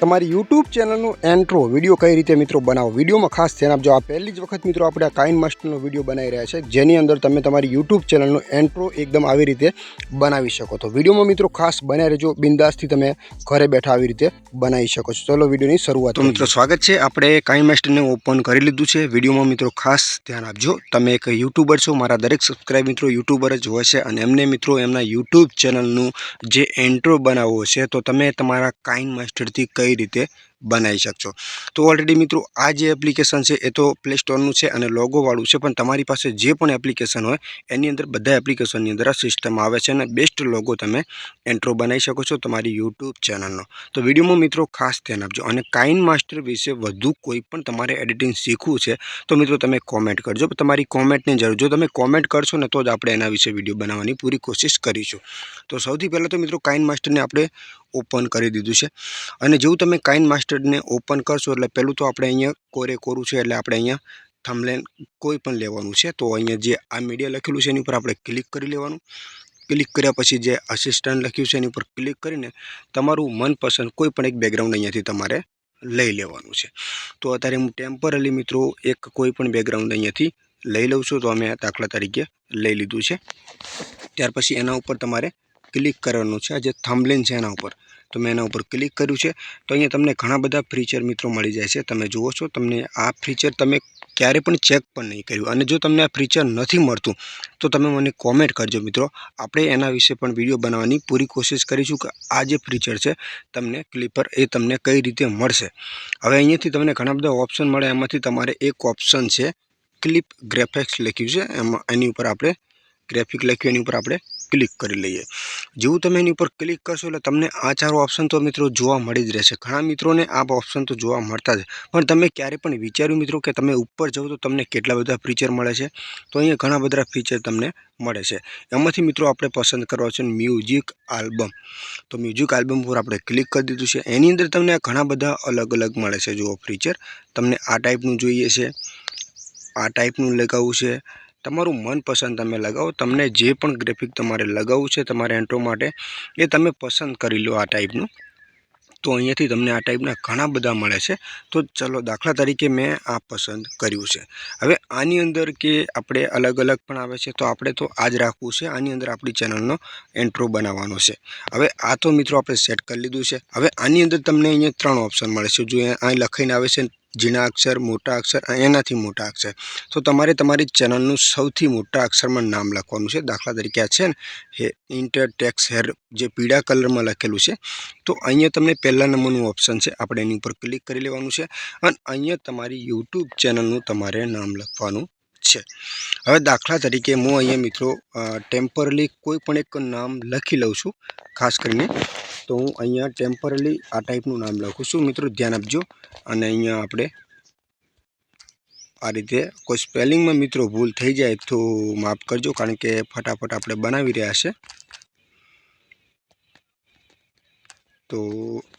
તમારી YouTube ચેનલનો એન્ટ્રો video કઈ રીતે મિત્રો બનાવો? વિડીયોમાં ખાસ ધ્યાન આપજો. આ પહેલી જ વખત મિત્રો આપણે આ કાઇન માસ્ટરનો વીડિયો બનાવી રહ્યા છે, જેની અંદર તમે તમારી યુટ્યુબ ચેનલનો એન્ટ્રો એકદમ આવી રીતે બનાવી શકો. તો વિડીયોમાં મિત્રો ખાસ બન્યા રહેજો, બિંદાસથી તમે ઘરે બેઠા આવી રીતે બનાવી શકો છો. ચલો વિડીયોની શરૂઆત મિત્રો સ્વાગત છે. આપણે કાઇન માસ્ટરને ઓપન કરી લીધું છે. વિડીયોમાં મિત્રો ખાસ ધ્યાન આપજો. તમે એક યુટ્યુબર છો. મારા દરેક સબસ્ક્રાઇબ મિત્રો યુટ્યુબર જ હોય છે અને એમને મિત્રો એમના યુટ્યુબ ચેનલનું જે એન્ટ્રો બનાવવો છે, તો તમે તમારા કાઇન માસ્ટરથી કઈ રીતે બનાવી શકશો? તો ઓલરેડી મિત્રો, આ જે એપ્લિકેશન છે, એ તો પ્લે સ્ટોરનું છે અને લોગોવાળું છે, પણ તમારી પાસે જે પણ એપ્લિકેશન હોય, એની અંદર બધા એપ્લિકેશનની અંદર આ સિસ્ટમ આવે છે અને બેસ્ટ લોગો તમે એન્ટ્રો બનાવી શકો છો તમારી યુટ્યુબ ચેનલનો તો વિડીયોમાં મિત્રો ખાસ ધ્યાન આપજો અને કાઇન માસ્ટર વિશે વધુ કોઈ પણ તમારે એડિટિંગ શીખવું છે, તો મિત્રો તમે કોમેન્ટ કરજો. તમારી કોમેન્ટની જરૂર, જો તમે કોમેન્ટ કરશો ને, તો જ આપણે એના વિશે વીડિયો બનાવવાની પૂરી કોશિશ કરીશું. તો સૌથી પહેલાં તો મિત્રો કાઇન માસ્ટરને આપણે ઓપન કરી દીધું છે. અને જેવું તમે કાઇન માસ્ટરને ઓપન કરશો એટલે પહેલું તો આપણે અહીંયા કોરે કોરું છે એટલે આપણે અહીંયા થમલેન કોઈ પણ લેવાનું છે. તો અહીંયા જે આ મીડિયા લખેલું છે એની ઉપર આપણે ક્લિક કરી લેવાનું. ક્લિક કર્યા પછી જે અસિસ્ટન્ટ લખ્યું છે એની ઉપર ક્લિક કરીને તમારું મનપસંદ કોઈ પણ એક બેકગ્રાઉન્ડ અહીંયાથી તમારે લઈ લેવાનું છે. તો અત્યારે હું ટેમ્પરરી મિત્રો એક કોઈ પણ બેકગ્રાઉન્ડ અહીંયાથી લઈ લઉં છું. તો અમે દાખલા તરીકે લઈ લીધું છે. ત્યાર પછી એના ઉપર તમારે ક્લિક કરવાનું છે. આ જે થંબલેન છે એના ઉપર. તો મેં એના ઉપર ક્લિક કર્યું છે. તો અહીંયા તમને ઘણા બધા ફીચર મિત્રો મળી જાય છે. તમે જુઓ છો, તમને આ ફીચર તમે ક્યારે પણ ચેક પણ નહીં કર્યું. અને જો તમને આ ફીચર નથી મળતું, તો તમે મને કોમેન્ટ કરજો મિત્રો. આપણે એના વિશે પણ વીડિયો બનાવવાની પૂરી કોશિશ કરીશું કે આ જે ફીચર છે, તમને ક્લિપર એ તમને કઈ રીતે મળશે. હવે અહીંયાથી તમને ઘણા બધા ઓપ્શન મળે. એમાંથી તમારે એક ઓપ્શન છે ક્લિપ ગ્રેફિક્સ લખ્યું છે. એમાં એની ઉપર આપણે ગ્રેફિક લખ્યું, એની ઉપર આપણે ક્લિક કરી લઈએ. જેવું તમે એની ઉપર ક્લિક કરશો એટલે તમને આ ચારો ઓપ્શન તો મિત્રો જોવા મળી જ રહેશે. ઘણા મિત્રોને આ ઓપ્શન તો જોવા મળતા જ. પણ તમે ક્યારે પણ વિચાર્યું મિત્રો કે તમે ઉપર જાઓ તો તમને કેટલા બધા ફીચર મળે છે? તો અહીંયા ઘણા બધા ફીચર તમને મળે છે. એમાંથી મિત્રો આપણે પસંદ કરવા છે મ્યુઝિક આલ્બમ તો મ્યુઝિક આલ્બમ પર આપણે ક્લિક કરી દીધું છે. એની અંદર તમને ઘણા બધા અલગ અલગ મળે છે. જુઓ ફીચર તમને આ ટાઈપનું જોઈએ છે. આ ટાઈપનું લગાવવું છે. તમારું મનપસંદ તમે લગાવો. તમને જે પણ ગ્રાફિક તમારે લગાવવું છે તમારા એન્ટ્રો માટે, એ તમે પસંદ કરી લો આ ટાઈપનું તો અહીંયાથી તમને આ ટાઈપના ઘણા બધા મળે છે. તો ચલો, દાખલા તરીકે મેં આ પસંદ કર્યું છે. હવે આની અંદર કે આપણે અલગ અલગ પણ આવે છે, તો આપણે તો આ જ રાખવું છે. આની અંદર આપણી ચેનલનો એન્ટ્રો બનાવવાનો છે. હવે આ તો મિત્રો આપણે સેટ કરી લીધું છે. હવે આની અંદર તમને અહીંયા ત્રણ ઓપ્શન મળે છે. જો અહીં લખાઈને આવે છે ઝીણા અક્ષર, મોટા અક્ષર એનાથી મોટા અક્ષર. તો તમારે તમારી ચેનલનું સૌથી મોટા અક્ષરમાં નામ લખવાનું છે. દાખલા તરીકે આ છે ને, હે ઇન્ટર ટેક્સ હેર જે પીળા કલરમાં લખેલું છે. તો અહીંયા તમને પહેલા નંબરનું ઓપ્શન છે. આપણે એની ઉપર ક્લિક કરી લેવાનું છે. અને અહીંયા તમારી યુટ્યુબ ચેનલનું તમારે નામ લખવાનું છે. હવે દાખલા તરીકે હું અહીંયા મિત્રો ટેમ્પરલી કોઈ પણ એક નામ લખી લઉં છું, ખાસ કરીને તો હું અહીંયા ટેમ્પરલી આ ટાઈપનું નામ લખું છું. મિત્રો ધ્યાન આપજો. અને અહીંયા આપણે આ રીતે કોઈ સ્પેલિંગમાં મિત્રો ભૂલ થઈ જાય તો માફ કરજો, કારણ કે ફટાફટ આપણે બનાવી રહ્યા છે. તો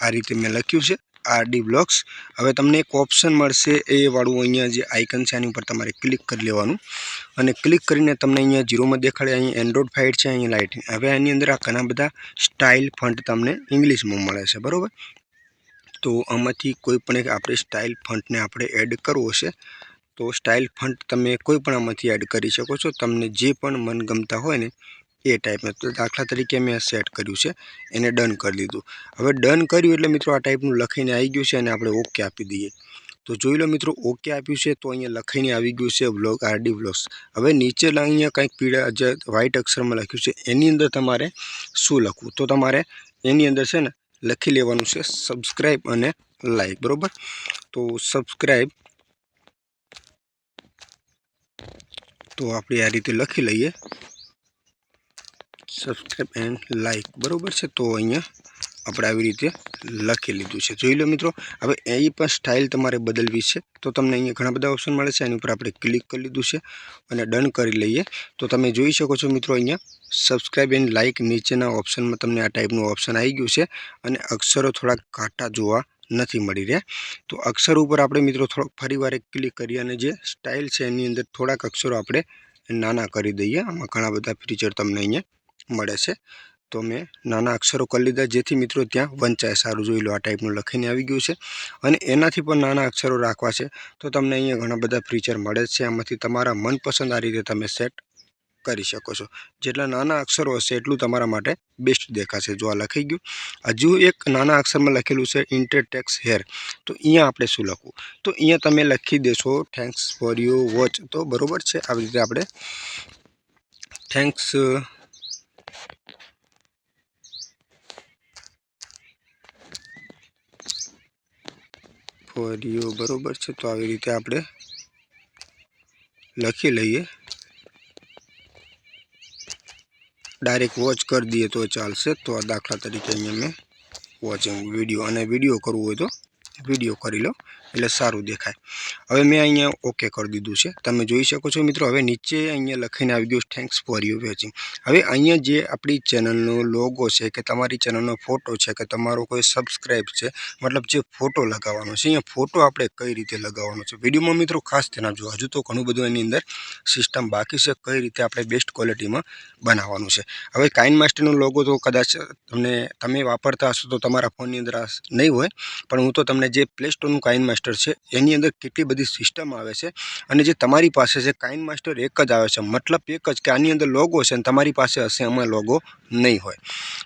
આ રીતે મેં લખ્યું છે. RD blocks. હવે તમને એક ઓપ્શન મળશે એ વાળું અહીંયા જે આઇકન છે એની ઉપર તમારે ક્લિક કરી લેવાનું. અને ક્લિક કરીને તમને અહીંયા જીરોમાં દેખાડે, અહીંયા એન્ડ્રોઇડ ફાઇટ છે, અહીંયા લાઇટ હવે આની અંદર આ ઘણા બધા સ્ટાઇલ ફંટ તમને ઇંગ્લિશમાં મળે છે, બરાબર? તો આમાંથી કોઈ પણ એક આપણે સ્ટાઇલ ફંટને આપણે એડ કરવો છે, તો સ્ટાઇલ ફંટ તમે કોઈ પણ આમાંથી એડ કરી શકો છો. તમને જે પણ મનગમતા હોય ને એ ટાઈપમાં તો દાખલા તરીકે મેં સેટ કર્યું છે, એને ડન કરી દીધું હવે ડન કર્યું એટલે મિત્રો આ ટાઈપનું લખીને આવી ગયું છે અને આપણે ઓકે આપી દઈએ. તો જોઈ લો મિત્રો ઓકે આપ્યું છે તો અહીંયા લખીને આવી ગયું છે વ્લોગ આરડી વ્લોગ્સ હવે નીચે અહીંયા કંઈક પીળા જે વ્હાઇટ અક્ષરમાં લખ્યું છે, એની અંદર તમારે શું લખવું? તો તમારે એની અંદર છે ને લખી લેવાનું છે સબસ્ક્રાઈબ અને લાઈક બરાબર? તો સબસ્ક્રાઈબ તો આપણે આ રીતે લખી લઈએ. સબસ્ક્રાઈબ એન્ડ લાઇક બરાબર છે? તો અહીંયા આપણે આવી રીતે લખી લીધું છે. જોઈ લો મિત્રો, હવે એ પણ સ્ટાઇલ તમારે બદલવી છે. તો તમને અહીંયા ઘણા બધા ઓપ્શન મળે છે. એની ઉપર આપણે ક્લિક કરી લીધું છે અને ડન કરી લઈએ. તો તમે જોઈ શકો છો મિત્રો અહીંયા સબસ્ક્રાઈબ એન્ડ લાઇક નીચેના ઓપ્શનમાં તમને આ ટાઈપનું ઓપ્શન આવી ગયું છે અને અક્ષરો થોડાક ઘાટા જોવા નથી મળી રહ્યા. તો અક્ષર ઉપર આપણે મિત્રો થોડોક ફરીવાર એક ક્લિક કરીએ અને જે સ્ટાઇલ છે એની અંદર થોડાક અક્ષરો આપણે નાના કરી દઈએ. આમાં ઘણા બધા ફીચર તમને અહીંયા મળે છે. તો મેં નાના અક્ષરો કરી લીધા, જેથી મિત્રો ત્યાં વંચાય. સારું જોઈ લો, આ ટાઈપનું લખીને આવી ગયું છે. અને એનાથી પણ નાના અક્ષરો રાખવા છે. તો તમને અહીંયા ઘણા બધા ફીચર મળે છે. આમાંથી તમારા મનપસંદ આ રીતે તમે સેટ કરી શકો છો. જેટલા નાના અક્ષરો હશે, એટલું તમારા માટે બેસ્ટ દેખાશે. જો આ લખાઈ ગયું. હજુ એક નાના અક્ષરમાં લખેલું છે ઇન્ટરટેક્સ હેર તો અહીંયા આપણે શું લખવું? તો અહીંયા તમે લખી દેશો થેન્ક્સ ફોર યુ વોચ તો બરોબર છે. આવી રીતે આપણે થેન્ક્સ ફોર યુ બરોબર છે, તો આવી રીતે આપણે લખી લઈએ. ડાયરેક્ટ વોચ કરી દઈએ તો ચાલશે. તો આ દાખલા તરીકે અહીંયા મેં વોચિંગ વીડિયો અને વીડિયો કરવું હોય તો વીડિયો કરી લો. એટલે સારું દેખાય. હવે મેં અહીંયા ઓકે કરી દીધું છે. તમે જોઈ શકો છો મિત્રો, હવે નીચે અહીંયા લખીને આવી ગયું થેન્ક્સ ફોર યુ વોચિંગ હવે અહીંયા જે આપણી ચેનલનો લોગો છે કે તમારી ચેનલનો ફોટો છે કે તમારો કોઈ સબસ્ક્રાઈબ છે, મતલબ જે ફોટો લગાવવાનો છે, અહીંયા ફોટો આપણે કઈ રીતે લગાવવાનો છે? વિડીયોમાં મિત્રો ખાસ ધ્યાન આપજો. હજુ તો ઘણું બધું એની અંદર સિસ્ટમ બાકી છે કઈ રીતે આપણે બેસ્ટ ક્વોલિટીમાં બનાવવાનું છે. હવે કાઇન માસ્ટરનો લોગો તો કદાચ તમને તમે વાપરતા હશો તો તમારા ફોનની અંદર નહીં હોય, પણ હું તો તમને જે પ્લે સ્ટોરનું કાઇન માસ્ટર છે. એની અંદર કેટલી બધી સિસ્ટમ આવે છે અને જે તમારી પાસે છે કાઇન માસ્ટર એક જ આવે છે. મતલબ એક જ કે આની અંદર લોગો છે અને તમારી પાસે હશે આમાં લોગો નહીં હોય.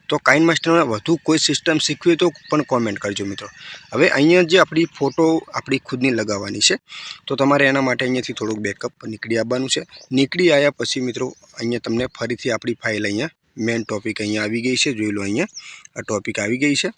તો કાઇન માસ્ટરમાં વધુ કોઈ સિસ્ટમ શીખવી હોય તો પણ કોમેન્ટ કરજો મિત્રો. હવે અહીંયા જે આપણી ફોટો આપણી ખુદની લગાવવાની છે, તો તમારે એના માટે અહીંયાથી થોડુંક બેકઅપ નીકળી આવવાનું છે. નીકળી આવ્યા પછી મિત્રો, અહીંયા તમને ફરીથી આપણી ફાઇલ અહીંયા મેન ટોપિક અહીંયા આવી ગઈ છે. જોઈ લો અહીંયા, આ ટોપિક આવી ગઈ છે.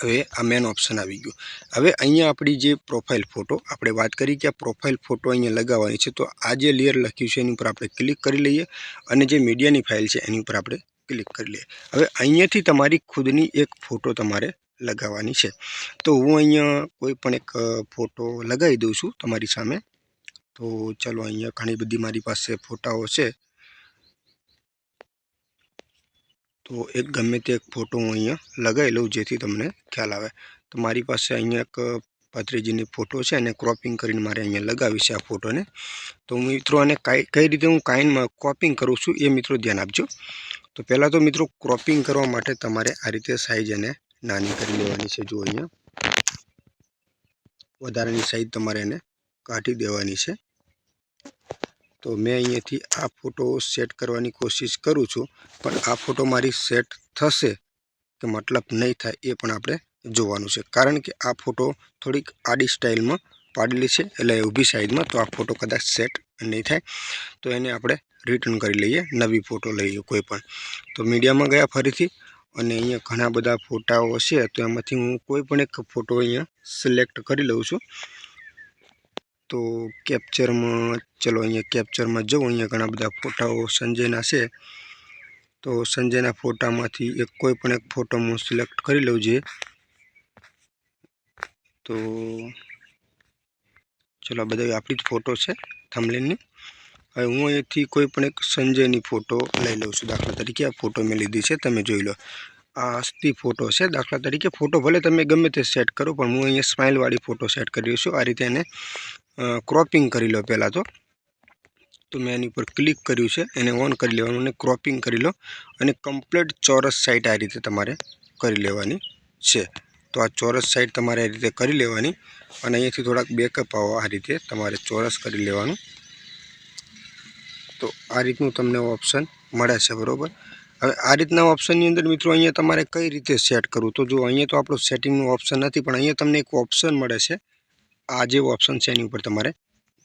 હવે આ મેન ઓપ્શન આવી ગયું. હવે અહીંયા આપણી જે પ્રોફાઇલ ફોટો આપણે વાત કરી કે આ પ્રોફાઇલ ફોટો અહીંયા લગાવવાની છે, તો આ જે લેયર લખ્યું છે એની ઉપર આપણે ક્લિક કરી લઈએ અને જે મીડિયાની ફાઇલ છે એની ઉપર આપણે ક્લિક કરી લઈએ. હવે અહીંયાથી તમારી ખુદની એક ફોટો તમારે લગાવવાની છે. તો હું અહીંયા કોઈ પણ એક ફોટો લગાવી દઉં છું તમારી સામે. તો ચલો અહીંયા ઘણી બધી મારી પાસે ફોટાઓ છે. તો એક ગમે તે એક ફોટો હું અહીંયા લગાવી લઉં, જેથી તમને ખ્યાલ આવે. તો મારી પાસે અહીંયા એક પાત્રીજીની ફોટો છે અને ક્રોપિંગ કરીને મારે અહીંયા લગાવી છે આ ફોટોને તો મિત્રો આને કઈ રીતે હું કાઇનમાં ક્રોપિંગ કરું છું એ મિત્રો ધ્યાન આપજો. તો પહેલાં તો મિત્રો ક્રોપિંગ કરવા માટે તમારે આ રીતે સાઇઝ એને નાની કરી લેવાની છે. જો અહીંયા વધારાની સાઈઝ તમારે એને કાઢી દેવાની છે. તો મેં અહીંયાથી આ ફોટો સેટ કરવાની કોશિશ કરું છું, પણ આ ફોટો મારી સેટ થશે કે મતલબ નહીં થાય એ પણ આપણે જોવાનું છે. કારણ કે આ ફોટો થોડીક આડી સ્ટાઇલમાં પાડેલી છે, એટલે ઊભી સાઈડમાં તો આ ફોટો કદાચ સેટ નહીં થાય, તો એને આપણે રિટર્ન કરી લઈએ, નવી ફોટો લઈએ કોઈ પણ. તો મીડિયામાં ગયા ફરીથી, અને અહીંયા ઘણા બધા ફોટાઓ છે તો એમાંથી હું કોઈ પણ એક ફોટો અહીંયા સિલેક્ટ કરી લઉં છું. તો કેપ્ચરમાં, ચલો અહીંયા કેપ્ચરમાં જવું અહીંયા ઘણા બધા ફોટાઓ સંજયના છે. તો સંજયના ફોટામાંથી એક કોઈ પણ એક ફોટો હું સિલેક્ટ કરી લઉં જે. તો ચલો બધા આપણી જ ફોટો છે થમલેનની હવે હું અહીંયાથી કોઈ પણ એક સંજયની ફોટો લઈ લઉં છું, દાખલા તરીકે આ ફોટો મેં લીધી છે, તમે જોઈ લો. આ અસ્થિ ફોટો છે, દાખલા તરીકે ફોટો ભલે તમે ગમે તે સેટ કરો, પણ હું અહીંયા સ્માઇલવાળી ફોટો સેટ કરી છું, આ રીતે એને ક્રોપિંગ કરી લો પહેલાં તો. તો મેં એની ઉપર ક્લિક કર્યું છે, એને ઓન કરી લેવાનું અને ક્રોપિંગ કરી લો. અને કમ્પ્લીટ ચોરસ સાઇટ આ રીતે તમારે કરી લેવાની છે. તો આ ચોરસ સાઇટ તમારે આ રીતે કરી લેવાની અને અહીંયાથી થોડાક બેકઅપ આવો આ રીતે તમારે ચોરસ કરી લેવાનું. તો આ રીતનું તમને ઓપ્શન મળે છે, બરાબર? હવે આ રીતના ઓપ્શનની અંદર મિત્રો અહીંયા તમારે કઈ રીતે સેટ કરવું? તો જો અહીંયા તો આપણું સેટિંગનું ઓપ્શન નથી, પણ અહીંયા તમને એક ઓપ્શન મળે છે. આ જે ઓપ્શન છે એની ઉપર તમારે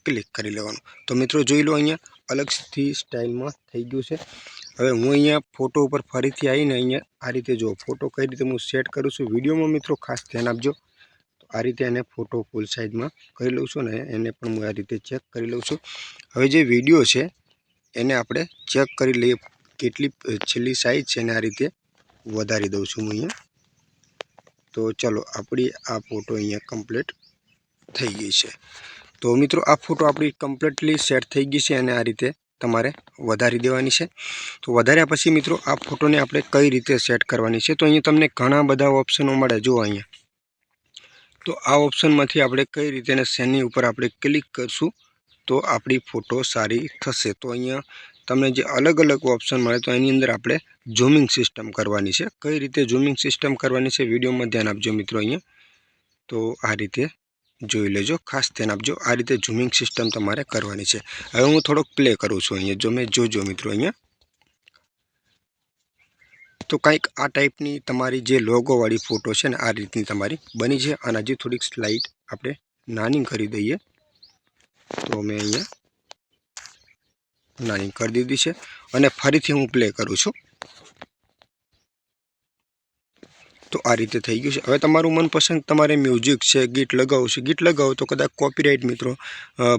ક્લિક કરી લેવાનું. તો મિત્રો જોઈ લો અહીંયા અલગથી સ્ટાઇલમાં થઈ ગયું છે. હવે હું અહીંયા ફોટો ઉપર ફરીથી આવીને અહીંયા આ રીતે જો ફોટો કઈ રીતે હું સેટ કરું છું વિડીયોમાં મિત્રો ખાસ ધ્યાન આપજો. તો આ રીતે એને ફોટો ફૂલ સાઇઝમાં કરી લઉં છું ને એને પણ હું આ રીતે ચેક કરી લઉં છું. હવે જે વીડિયો છે એને આપણે ચેક કરી લઈએ કેટલી છેલ્લી સાઇઝ છે એને આ રીતે વધારી દઉં છું હું અહીંયા. તો ચલો આપણી આ ફોટો અહીંયા કમ્પ્લીટ થઈ ગઈ છે. તો મિત્રો, આ ફોટો આપણી કમ્પ્લીટલી સેટ થઈ ગઈ છે અને આ રીતે તમારે વધારી દેવાની છે. તો વધાર્યા પછી મિત્રો, આ ફોટોને આપણે કઈ રીતે સેટ કરવાની છે? તો અહીંયા તમને ઘણા બધા ઓપ્શનો મળે. જુઓ અહીંયા. તો આ ઓપ્શનમાંથી આપણે કઈ રીતે શેની ઉપર આપણે ક્લિક કરશું, તો આપણી ફોટો સારી થશે. તો અહીંયા તમને જે અલગ અલગ ઓપ્શન મળે, તો એની અંદર આપણે ઝૂમિંગ સિસ્ટમ કરવાની છે. કઈ રીતે ઝૂમિંગ સિસ્ટમ કરવાની છે, વિડીયોમાં ધ્યાન આપજો મિત્રો અહીંયા. તો આ રીતે જોઈ લેજો. ખાસ ધ્યાન આપજો. આ રીતે ઝૂમિંગ સિસ્ટમ તમારે કરવાની છે. હવે હું થોડોક પ્લે કરું છું અહીંયા. જો મેં જોજો મિત્રો અહીંયા. તો કંઈક આ ટાઈપની તમારી જે લોગોવાળી ફોટો છે ને, આ રીતની તમારી બની છે. અને હજી થોડીક સ્લાઇડ આપણે નાની કરી દઈએ. તો મેં અહીંયા નાની કરી દીધી છે. અને ફરીથી હું પ્લે કરું છું. તો આ રીતે થઈ ગયું છે. હવે તમારું મનપસંદ તમારે મ્યુઝિક છે, ગીત લગાવવું છે. ગીત લગાવો તો કદાચ કોપીરાઇટ મિત્રો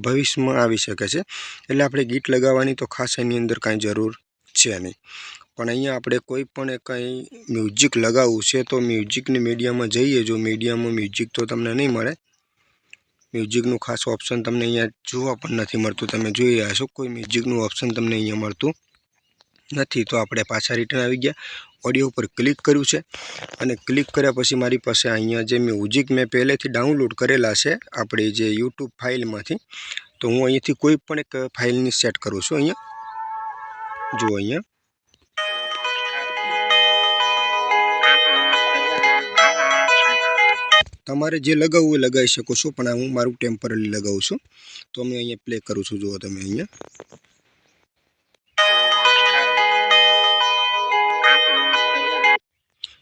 ભવિષ્યમાં આવી શકે છે. એટલે આપણે ગીત લગાવવાની તો ખાસ એની અંદર કાંઈ જરૂર છે નહીં. પણ અહીંયા આપણે કોઈ પણ કંઈ મ્યુઝિક લગાવવું છે તો મ્યુઝિકની મીડિયામાં જઈએ. જો મીડિયામાં મ્યુઝિક તો તમને નહીં મળે. મ્યુઝિકનું ખાસ ઓપ્શન તમને અહીંયા જોવા પણ નથી મળતું. તમે જોઈ રહ્યા છો કોઈ મ્યુઝિકનું ઓપ્શન તમને અહીંયા મળતું નથી. તો આપણે પાછા રિટર્ન આવી ગયા. ઓડિયો ઉપર ક્લિક કર્યું છે અને ક્લિક કર્યા પછી મારી પાસે અહીંયા જે મ્યુઝિક મેં પહેલેથી ડાઉનલોડ કરેલા છે આપણી જે યુટ્યુબ ફાઇલમાંથી તો હું અહીંયાથી કોઈ પણ એક ફાઇલની સેટ કરું છું અહીંયા. જુઓ અહીંયા. તમારે જે લગાવવું એ લગાવી શકો છો, પણ હું મારું ટેમ્પરરી લગાવું છું. તો અમે અહીંયા પ્લે કરું છું, જુઓ તમે અહીંયા.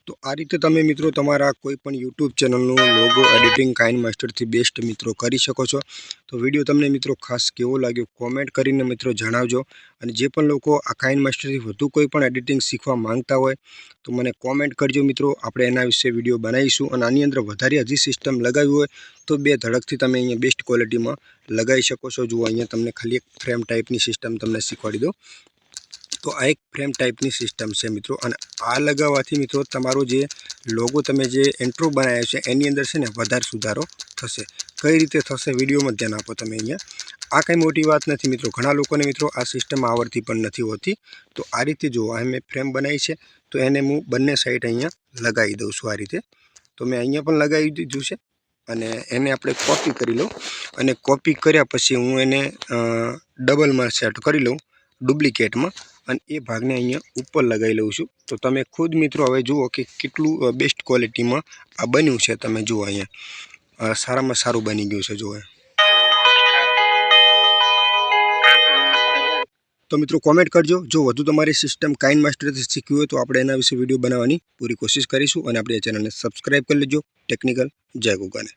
તો આ રીતે તમે મિત્રો તમારા કોઈ પણ યુટ્યુબ ચેનલનું લોગો એડિટિંગ કાઇન માસ્ટરથી બેસ્ટ મિત્રો કરી શકો છો. તો વીડિયો તમને મિત્રો ખાસ કેવો લાગ્યો કોમેન્ટ કરીને મિત્રો જણાવજો. અને જે પણ લોકો આ કાઇન માસ્ટરથી વધુ કોઈ પણ એડિટિંગ શીખવા માંગતા હોય, તો મને કોમેન્ટ કરજો મિત્રો. આપણે એના વિશે વીડિયો બનાવીશું અને આની અંદર વધારે હજી સિસ્ટમ લગાવી હોય, તો બે ધડકથી તમે અહીંયા બેસ્ટ ક્વોલિટીમાં લગાવી શકો છો. જુઓ, અહીંયા તમને ખાલી એક ફ્રેમ ટાઈપની સિસ્ટમ તમને શીખવાડી દો તો આ એક ફ્રેમ ટાઈપની સિસ્ટમ છે મિત્રો. અને આ લગાવવાથી મિત્રો તમારો જે લોગો તમે જે એન્ટ્રો બનાવ્યો છે, એની અંદર છે ને વધારે સુધારો થશે. કઈ રીતે થશે વિડીયોમાં ધ્યાન આપો તમે અહીંયા. આ કંઈ મોટી વાત નથી મિત્રો. ઘણા લોકોને મિત્રો આ સિસ્ટમ આવડતી પણ નથી હોતી. તો આ રીતે જુઓ, આ મેં ફ્રેમ બનાવી છે. તો એને હું બંને સાઈડ અહીંયા લગાવી દઉં છું આ રીતે. તો મેં અહીંયા પણ લગાવી દીધું છે. અને એને આપણે કોપી કરી લઉં. અને કોપી કર્યા પછી હું એને ડબલમાં સેટ કરી લઉં. ડુપ્લિકેટમાં અને એ ભાગને અહીંયા ઉપર લગાવી લઉં છું. તો તમે ખુદ મિત્રો હવે જુઓ કે કેટલું બેસ્ટ ક્વોલિટીમાં આ બન્યું છે તમે જુઓ અહીંયા. સારામાં સારું બની ગયું છે, જુઓ તો મિત્રો કોમેન્ટ કરજો. જો વધુ તમારી સિસ્ટમ કાઇન માસ્ટરથી શીખવી હોય તો આપણે એના વિશે વીડિયો બનાવવાની પૂરી કોશિશ કરીશું અને આપણે ચેનલને સબસ્ક્રાઈબ કરી લેજો. ટેકનિકલ જય ગોગાને.